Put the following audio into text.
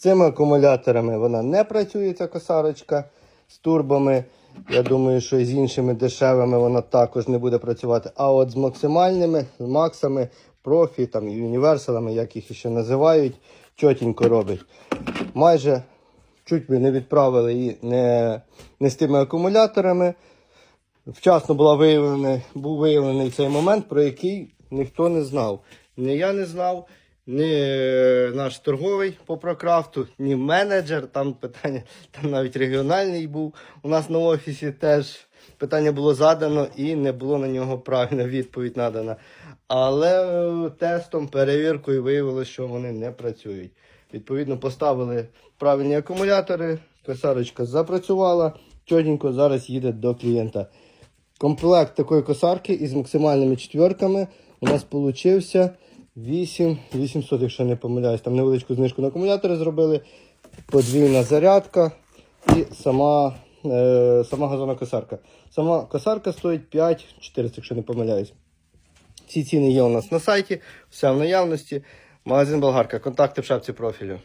цими акумуляторами вона не працює, ця косарочка з турбами. Я думаю, що з іншими дешевими вона також не буде працювати. А от з максимальними, з максами, профі, там, універсалами, як їх ще називають, чотенько робить. Майже чуть би не відправили її не, не з тими акумуляторами. Вчасно була виявлений, був виявлений цей момент, про який ніхто не знав. Ні я не знав, ні наш торговий по прокрафту, ні менеджер. Там питання, там навіть регіональний був. У нас на офісі теж питання було задано і не було на нього правильна відповідь надана. Але е, тестом, перевіркою виявилося, що вони не працюють. Відповідно, поставили правильні акумулятори, косарочка запрацювала, чотенько зараз їде до клієнта. Комплект такої косарки із максимальними четверками у нас получився 8 800, якщо не помиляюсь. Там невеличку знижку на акумулятори зробили, подвійна зарядка і сама, е, сама газонна косарка. Сама косарка стоїть 5400, якщо не помиляюсь. Ці ціни є у нас на сайті, все в наявності. Магазин Болгарка. Контакти в шапці профілю.